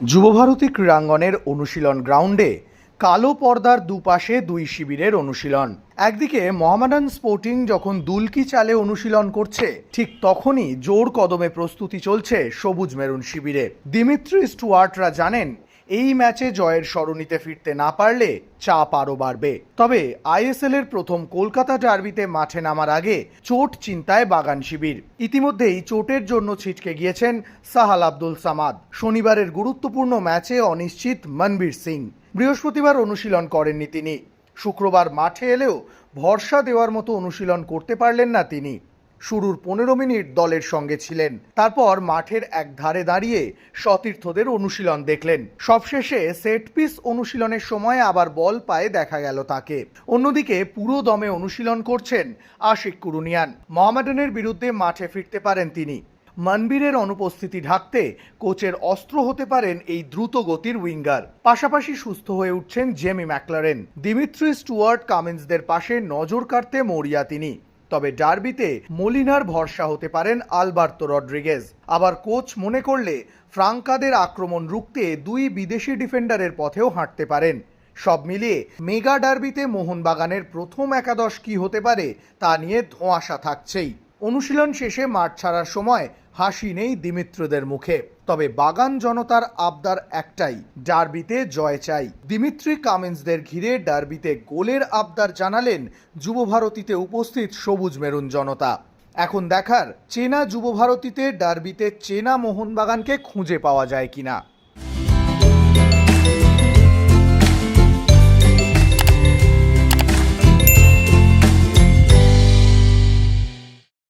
যুবভারতী ক্রীড়াঙ্গনের অনুশীলন গ্রাউন্ডে কালো পর্দার দুপাশে দুই শিবিরের অনুশীলন। একদিকে মোহামেডান স্পোর্টিং যখন দুলকি চালে অনুশীলন করছে, ঠিক তখনই জোর কদমে প্রস্তুতি চলছে সবুজ মেরুন শিবিরে। দিমিত্রি স্টুয়ার্টরা জানেন এই ম্যাচে জয়ের সরণিতে ফিরতে না পারলে চাপ আরও বাড়বে। তবে আইএসএল এর প্রথম কলকাতা ডার্বিতে মাঠে নামার আগে চোট চিন্তায় বাগান শিবির। ইতিমধ্যেই চোটের জন্য ছিটকে গিয়েছেন সাহাল আব্দুল সামাদ। শনিবারের গুরুত্বপূর্ণ ম্যাচে অনিশ্চিত মনবীর সিং। বৃহস্পতিবার অনুশীলন করেননি তিনি। শুক্রবার মাঠে এলেও ভরসা দেওয়ার মতো অনুশীলন করতে পারলেন না তিনি। শুরুর পনেরো মিনিট দলের সঙ্গে ছিলেন। তারপর মাঠের এক ধারে দাঁড়িয়ে সতীর্থদের অনুশীলন দেখলেন। সবশেষে সেট পিস অনুশীলনের সময় আবার বল পায়ে দেখা গেল তাকে। অন্যদিকে পুরো দমে অনুশীলন করছেন আশিক কুরুনিয়ান। মোহামেডানের বিরুদ্ধে মাঠে ফিরতে পারেন তিনি। মনবীরের অনুপস্থিতি ঢাকতে কোচের অস্ত্র হতে পারেন এই দ্রুত গতির উইঙ্গার। পাশাপাশি সুস্থ হয়ে উঠছেন জেমি ম্যাকলারেন। দিমিত্রি স্টুয়ার্ট কামিন্সদের পাশে নজর কাড়তে মরিয়া তিনি। তবে ডার্বিতে মলিনার ভরসা হতে পারেন আলবার্তো রড্রিগেজ। আবার কোচ মনে করলে ফ্রাঙ্কাদের আক্রমণ রুখতে দুই বিদেশি ডিফেন্ডারের পথেও হাঁটতে পারেন। সব মিলিয়ে মেগা ডার্বিতে মোহনবাগানের প্রথম একাদশ কি হতে পারে তা নিয়ে ধোঁয়াশা থাকছেই। অনুশীলন শেষে মাঠ ছাড়ার সময় হাসি নেই দিমিত্রদের মুখে। তবে বাগান জনতার আবদার একটাই, ডার্বিতে জয় চাই। দিমিত্রি কামিন্সদের ঘিরে ডার্বিতে গোলের আবদার জানালেন যুবভারতীতে উপস্থিত সবুজ মেরুন জনতা। এখন দেখার, চেনা যুবভারতীতে ডার্বিতে চেনা মোহনবাগানকে খুঁজে পাওয়া যায় কিনা।